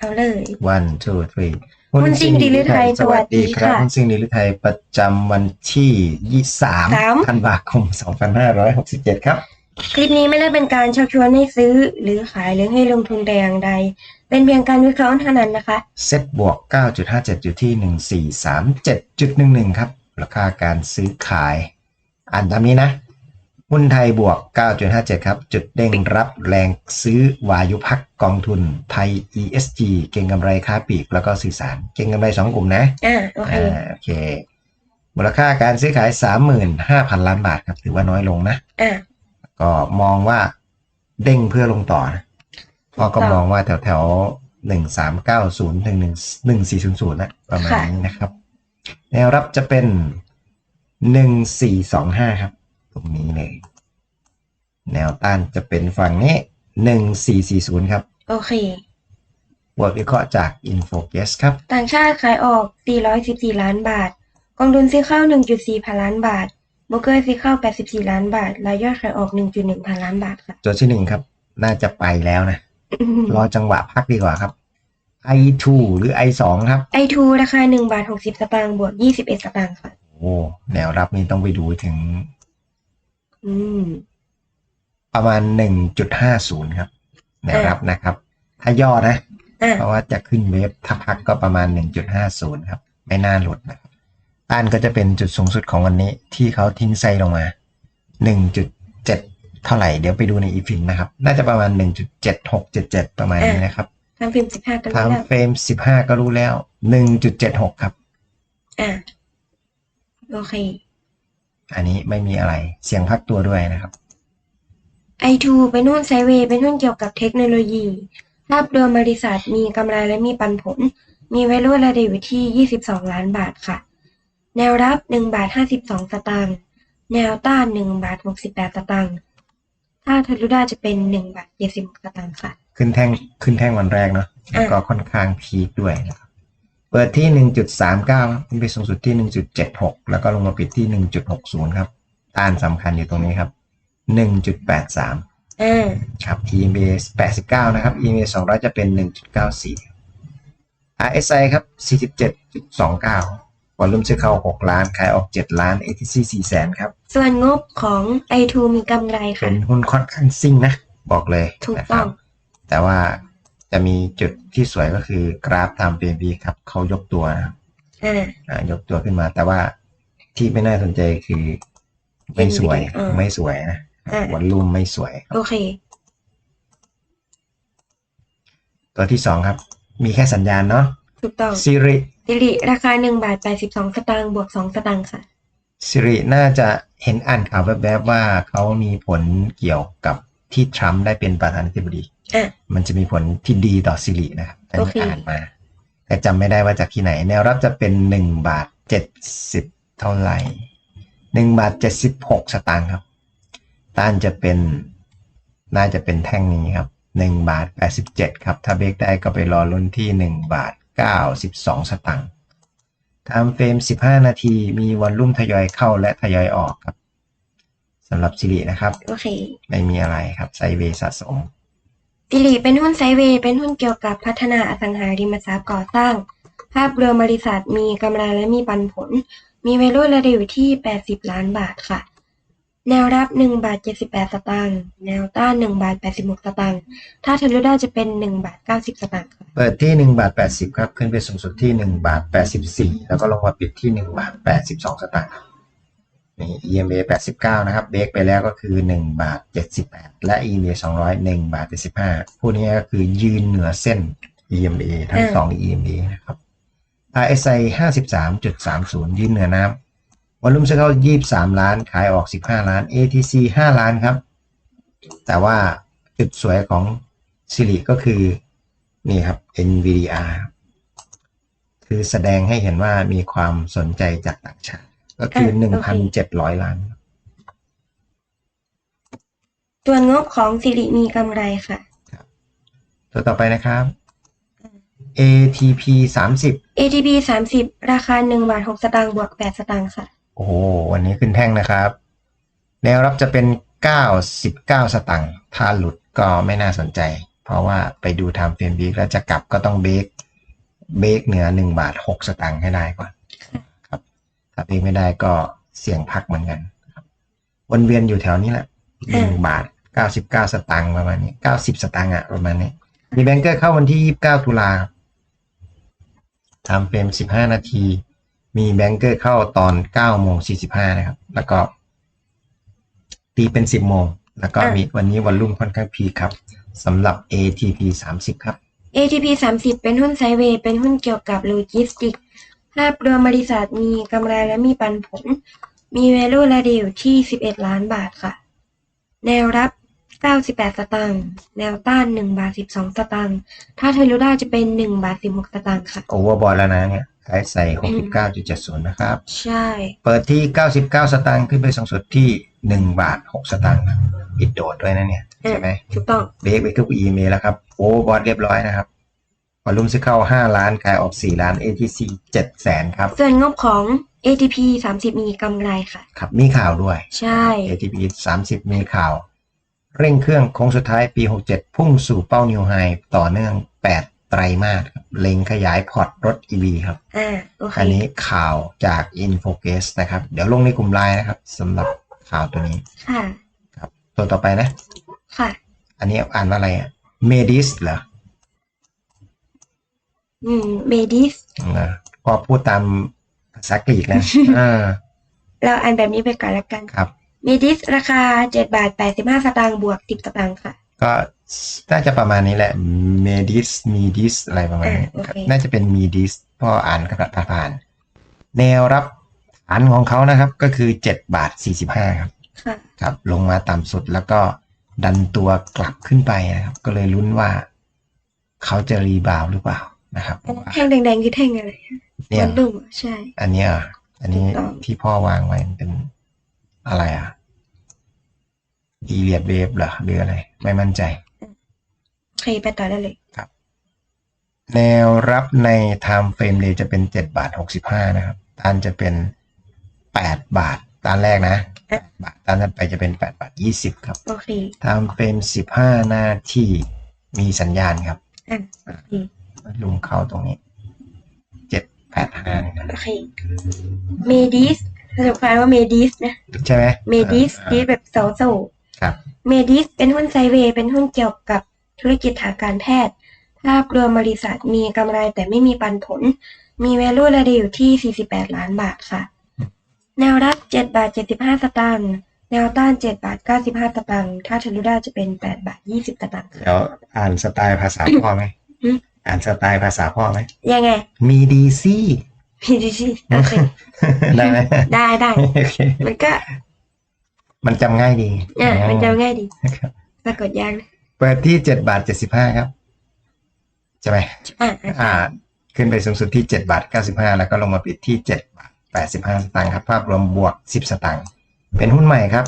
เอาเลย one two three หุ้นซิ่งดีหรือไทยสวัสดีครับสวัสดีค่ะหุ้นซิ่งดีหรือไทยประจำวันที่ยี่สามสามธันวาคมสองพันห้าร้อยหกสิบเจ็ดครับ คลิปนี้ไม่ได้เป็นการชักชวนให้ซื้อ หรือขายหรือให้ลงทุนแต่อย่างใด เป็นเพียงการวิเคราะห์เท่านั้นนะคะ เซ็ตบวก 9.57 อยู่ที่ 1437.11 ครับราคาการซื้อขายอ่านตามนี้นะ หุ้นไทยบวก 9.57 ครับ จุดเด้งรับแรงซื้อวายุพักกองทุนไทย ESG เก่งกำไรค้าปลีกแล้วก็สื่อสาร เก่งกำไร 2 กลุ่มนะอ่าโอเคอ่าโอเค มูลค่าการซื้อขาย 35,000 ล้านบาทครับ ถือว่าน้อยลงนะอ่าก็มองว่าเด้งเพื่อลงต่อนะเพราะก็มองว่าแถวแถวหนึ่งสามเก้าศูนย์ถึงหนึ่งหนึ่งสี่ศูนย์ศูนย์นะประมาณค่ะนี้นะครับ แนวรับจะเป็นหนึ่งสี่สองห้าครับ ตรงนี้เลย แนวต้านจะเป็นฝั่งนี้หนึ่งสี่สี่ศูนย์ครับ โอเค บทวิเคราะห์จาก InfoGuess ครับ ต่างชาติขายออก 414 ล้านบาท กองทุนซื้อเข้า 1.4 พันล้านบาทโบรกเกอร์ซื้อเข้า 84 ล้านบาท รายยอดขายออก 1.1 พันล้านบาทค่ะ ตัวที่หนึ่งครับ น่าจะไปแล้วนะ รอจังหวะพักดีกว่าครับ I2 หรือ I2 ครับไอทูราคา1บาท60 สตางค์บวก 21 สตางค์ค่ะ โอ้ แนวรับนี้ต้องไปดูถึง อืม ประมาณ1.50ครับแนวรับนะครับ ถ้าย่อนะ อ่าเพราะว่าจะขึ้นเวฟถ้าพักก็ประมาณ 1.50 ครับ ไม่น่าหลุดนะครับต้านก็จะเป็นจุดสูงสุดของวันนี้ ที่เขาทิ้งไซลงมา 1.7 เท่าไหร่ เดี๋ยวไปดูในอีฟินนะครับ น่าจะประมาณ 1.7677 ประมาณนี้นะครับทางฟิล์ม15กันทางแล้วเฟรม 15 ก็รู้แล้ว 1.76 ครับ อ่าโอเค อันนี้ไม่มีอะไรเสียงพักตัวด้วยนะครับ i2 เป็นหุ้นไซด์เวย์เป็นหุ้นเกี่ยวกับเทคโนโลยี ภาพรวมบริษัทมีกำไรและมีปันผล มี value ระดับอยู่ที่ 22 ล้านบาทค่ะ แนวรับ 1 บาท 52 สตางค์ แนวต้าน 1 บาท 68 สตางค์ ถ้าทะลุได้จะเป็น 1 บาท 76 สตางค์ค่ะ ขึ้นแท่งขึ้นแท่งวันแรกเนาะแล้วก็ค่อนข้างพีคด้วยนะครับ เปิดที่ 1.39ครับขึ้นไปสูงสุดที่ 1.76 แล้วก็ลงมาปิดที่ 1.60 ครับต้านสำคัญอยู่ตรงนี้ครับ 1.83อ่าครับ EMA 89 นะครับ EMA 200 จะเป็น 1.94 RSI ครับ 47.29วอลลุ่มซื้อเข้า 6 ล้าน ขายออก 7 ล้าน ATC 4แสนครับ ส่วนงบของ i2 มีกำไรเป็ค่ะนหุ้นค่อนข้างซิ่งนะ บอกเลยถูกนะคต้รัอบงแต่ว่า จะมีจุดที่สวยก็คือกราฟตามเ b ครับเขายกตัวนะครับอ่า อ่ายกตัวขึ้นมา แต่ว่าที่ไม่น่าสนใจคือไม่สวย อ่าไม่สวยนะอ่าวันลุ่มไม่สวย โอเค ตัวที่สองครับ มีแค่สัญญาณเนาะถูกต้องซิริสิริราคา1บาท82สตางค์บวก2สตางค์ค่ะ ซิริน่าจะเห็นอ่านข่าวแวบๆว่าเขามีผลเกี่ยวกับที่ทรัมป์ได้เป็นประธานาธิบดีอะ มันจะมีผลที่ดีต่อซิรินะครับอันโอนี้เคอ่านมา แต่จำไม่ได้ว่าจากที่ไหน แนวรับจะเป็นหนึ่งบาทเจ็ดสิบเท่าไหร่หนึ่งบาทเจ็ดสิบหกสตางค์ครับ ต้านจะเป็นน่าจะเป็นแท่งนี้ครับหนึ่งบาทแปดสิบเจ็ดครับ ถ้าเบรกได้ก็ไปรอลุ้นที่หนึ่งบาทเก้าสิบสองสตางค์ไทม์เฟรมสิบห้านาทีมีวันรุ่มทยอยเข้าและทยอยออกครับสำหรับซิรินะครับ โอเค ไม่มีอะไรครับไซด์เวย์สะสม สิริเป็นหุ้นไซเวย์เป็นหุ้นเกี่ยวกับพัฒนาอสังหาริมทรัพย์ก่อสร้าง ภาพรวมบริษัทมีกำไรและมีปันผล มี value ระดับอยู่ที่ 80 ล้านบาทค่ะ แนวรับ 1 บาท 78 สตางค์แนวต้าน 1 บาท 86 สตางค์ถ้าทะลุได้จะเป็น 1 บาท 90 สตางค์ค่ะเปิดที่หนึ่งบาทแปดสิบครับ ขึ้นไปสูงสุดที่หนึ่งบาทแปดสิบสี่แล้วก็ลงมาปิดที่หนึ่งบาทแปดสิบสองสตางค์ นี่ EMA แปดสิบเก้านะครับ เบรกไปแล้วก็คือหนึ่งบาทเจ็ดสิบแปดและ EMA สองร้อยหนึ่งบาทเจ็ดสิบห้าผู้นี้ก็คือยืนเหนือเส้น EMA ทั้งอ่าสอง EMA นะครับ RSI ห้าสิบสามจุดสามศูนย์ยืนเหนือน้ำวอลลุ่มซื้อเข้ายี่สามล้าน ขายออกสิบห้าล้าน ATC ห้าล้านครับ แต่ว่าจุดสวยของซิริก็คือ นี่ครับ NVDR คือแสดงให้เห็นว่ามีความสนใจจากต่างชาติ ก็คืออะโอเค1,700ล้านส่วนงบของสิริมีกำไรค่ะ ตัวต่อไปนะครับ ATP 30 ATP 30ราคา1บาท6สตางค์บวก8สตางค์ค่ะ โอ้โห วันนี้ขึ้นแท่งนะครับ แนวรับจะเป็น99สตังค์ถ้าหลุดก็ไม่น่าสนใจ เพราะว่าไปดู time frame week แล้วจะกลับก็ต้องเบรกเบรกเหนือหนึ่งบาทหกสตางค์ให้ได้ก่อนครับถ้าเบรกไม่ได้ก็เสี่ยงพักเหมือนกันครับวนเวียนอยู่แถวนี้แหละหนึ่งบาทเก้าสิบเก้าสตางค์ประมาณนี้เก้าสิบสตางค์อะประมาณนี้ มีแบงเกอร์เข้าวันที่ยี่สิบเก้าตุลาทำเฟรมสิบห้านาที มีแบงเกอร์เข้าตอนเก้าโมงสี่สิบห้านะครับ แล้วก็ ตีเป็นสิบโมง แล้วก็อะมีวันนี้วันรุ่งค่อนข้างพีคครับสำหรับ ATP สามสิบครับ ATP 30 เป็นหุ้นไซด์เวย์เป็นหุ้นเกี่ยวกับโลจิสติกส์ ภาพรวมบริษัทมีกำไรและมีปันผล มี value และดีอยู่ที่ 11 ล้านบาทค่ะ แนวรับ 98 สตางค์ แนวต้าน 1 บาท 12 สตางค์ ถ้าเทลูด้าจะเป็น 1 บาท 16 สตางค์ค่ะ โอเวอร์บอลแล้วนะเนี่ยขายใส่หกสิบเก้าจุดเจ็ดศูนย์นะครับ ใช่ เปิดที่เก้าสิบเก้าสตางค์ขึ้นไปสูงสุดที่หนึ่งบาทหกสตางค์ครับปิดโดดด้วยนะเนี่ย ใช่ไหมถูกต้อง เบรกไปทุกอีเมลแล้วครับ โอ้บอสเรียบร้อยนะครับว อลุ่มซื้อเข้า 5 ล้าน ขายออก 4 ล้าน ATC 7แสนครับ ส่วนงบของ ATP 30 มีกำไรค่ะ ครับมีข่าวด้วย ใช่ ATP 30 มีข่าว เร่งเครื่องโค้งสุดท้ายปี 67 พุ่งสู่เป้านิวไฮต่อเนื่อง 8 ไตรมาสครับเล็งขยายพอร์ตรถ EV ครับอ่าโอเคอันนี้ข่าวจาก Infocase นะครับ เดี๋ยวลงในกลุ่มไลน์นะครับสำหรับข่าวตัวนี้ ค่ะ ครับ ตัวต่อไปนะ ค่ะ อันนี้อ่านว่าอะไรอะ Medis เหรอ อืมเมดิสนะพอพูดตามภาษากรีกนะอ่าเราอ่านแบบนี้ไปก่อนละกันครับ เมดิสราคา7บาท85สตางค์บวก10สตางค์ค่ะ ก็น่าจะประมาณนี้แหละ Medis Medis อะไรประมาณนี้อ่าโอเคน่าจะเป็น Medis เพออ่านกระดาษผ่านแนวรับฐานของเขานะครับ ก็คือ7บาท45ครับ ค่ะ ครับลงมาต่ำสุดแล้วก็ดันตัวกลับขึ้นไปนะครับ ก็เลยลุ้นว่า เขาจะรีบาวด์หรือเปล่า นะครับเพราะว่าแท่งแดงๆคือแท่งอะไรเนี่ยมันดุ่มใช่ อันเนี้ยอะอันนี้ถูกต้องที่พ่อวางไว้มันเป็นอะไรอะอีเลียดเวฟเหรอหรืออะไร ไม่มั่นใจโอเคไปต่อได้เลยแนวรับใน time frame day จะเป็น7บาท65นะครับต้านจะเป็น8บาทต้านแรกนะเอ๊ะ8บาทต้านถัดไปจะเป็น8บาท20ครับโอเค time frame 15นาทีมีสัญญาณครับอะโอเค ลุงเข้าตรงนี้7 8 5นี่นะโอเคเมดิสสรุปความว่าเมดิสนะใช่ไหมเมดิสอ่าดีแบบโซโซครับเมดิสเป็นหุ้นไซด์เวย์เป็นหุ้นเกี่ยวกับธุรกิจทางการแพทย์ ภาพรวมบริษัทมีกำไรแต่ไม่มีปันผล มี value ระดับอยู่ที่ 48 ล้านบาทค่ะ แนวรับ 7 บาท 75 สตางค์แนวต้าน 7 บาท 95 สตางค์ถ้าทะลุได้จะเป็น 8 บาท 20 สตางค์ค่ะเดี๋ยวอ่านสไตล์ภาษาพ่อไหม อืมอ่านสไตล์ภาษาพ่อไหม ยังไง มีดีซี่พี่ดิชิโอเคได้ไหมได้ได้โอเคมันก็มันจำง่ายดีอะมันจะง่ายดีครับสะกดยากนะเปิดที่7บาท75ครับ ใช่ไหมอะอ่า ขึ้นไปสูงสุดที่7บาท95แล้วก็ลงมาปิดที่7บาท85สตางค์ครับ ภาพรวมบวก10สตางค์เป็นหุ้นใหม่ครับ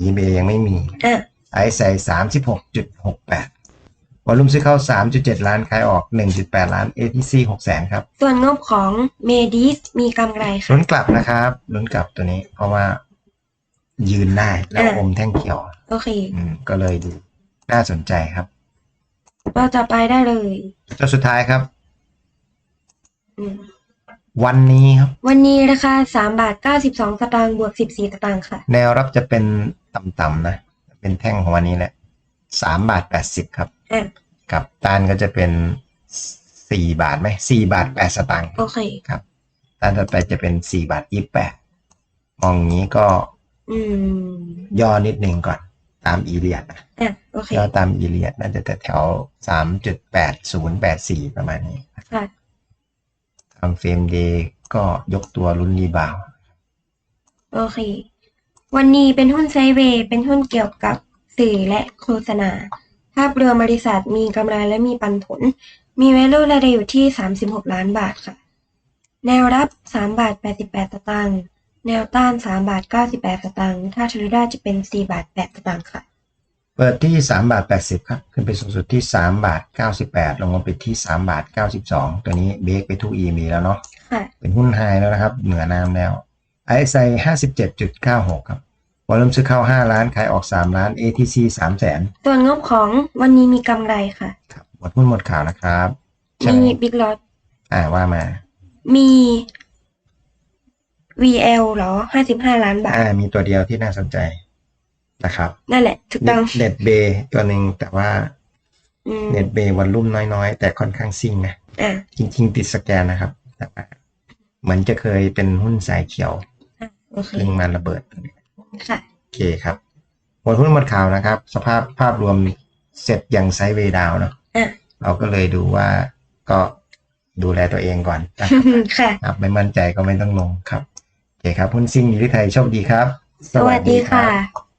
eBay ยังไม่มีอะไอใส่36.68 วอลุ่มซื้อเข้า 3.7 ล้านขายออก 1.8 ล้าน ATC 6แสนครับ ส่วนงบของเมดิสมีกำไรค่ะ ลุ้นกลับนะครับลุ้นกลับตัวนี้ เพราะว่ายืนได้แล้วอะ อมแท่งเขียว โอเค อืมก็เลยดูน่าสนใจครับเราจะไปได้เลยตัวสุดท้ายครับ อืมวันนี้ครับ วันนี้ราคาสามบาทเก้าสิบสองสตางค์บวกสิบสี่สตางค์ค่ะ แนวรับจะเป็นต่ำๆนะ เป็นแท่งของวันนี้แหละสามบาทแปดสิบครับ อะ กับต้านก็จะเป็นสี่บาทไหมสี่บาทแปดสตางค์โอเคครับต้านถัดไปจะเป็นสี่บาทยี่แปดมองอย่างนี้ก็อืมย่อนิดหนึ่งก่อนตามอีเลียดนะอะโอเคย่อตามอีเลียดน่าจะแถวสามจุดแปดศูนย์แปดสี่ประมาณนี้ค่ะทำเฟรมเดย์ก็ยกตัวรุ่นรีบาวด์โอเค วันนี้เป็นหุ้นไซด์เวย์เป็นหุ้นเกี่ยวกับสื่อและโฆษณา ภาพรวมบริษัทมีกำไรและมีปันผล มี value ระดับอยู่ที่ 36 ล้านบาทค่ะ แนวรับ 3 บาท 88 สตางค์ แนวต้าน 3 บาท 98 สตางค์ ถ้าทะลุได้จะเป็น 4 บาท 8 สตางค์ค่ะ เปิดที่สามบาทแปดสิบครับ ขึ้นไปสูงสุดที่สามบาทเก้าสิบแปดลงมาปิดที่สามบาทเก้าสิบสองตัวนี้เบรกไปทุกอีมีแล้วเนาะ ค่ะ เป็นหุ้นไฮแล้วนะครับ เหนือน้ำแล้วไอซ์ไซห้าสิบเจ็ดจุดเก้าหกครับ วอลุ่มซื้อเข้า 5 ล้าน ขายออก 3 ล้าน ATC 3แสนส่วนงบของวันนี้มีกำไรค่ะ ครับหมดหุ้นหมดข่าวนะครับใช่มีไหมบิ๊กลอตอ่าว่ามา มี VL เหรอห้าสิบห้าล้านบาท อ่ามีตัวเดียวที่น่าสนใจนะครับ นั่นแหละถูกต้อง เน็ตเบย์ตัวหนึ่งแต่ว่าอืมเน็ตเบย์วอลลุ่มน้อยๆ แต่ค่อนข้างซิ่งนะ อะ จริงๆ ติดสแกนนะครับแต่ว่าเหมือนจะเคยเป็นหุ้นสายเขียวอะโอเค เพิ่งมาระเบิด ค่ะ โอเคครับหมดหุ้นหมดข่าวนะครับ สภาพภาพรวมเสร็จอย่างไซด์เวย์ดาวน์เนาะอะ เราก็เลยดูว่าก็ดูแลตัวเองก่อนนะครับค่ะ ครับไม่มั่นใจก็ไม่ต้องลงครับ โอเคครับหุ้นซิ่งอยู่ที่ไทยโชคดีครับ สวัสดีค่ะรับ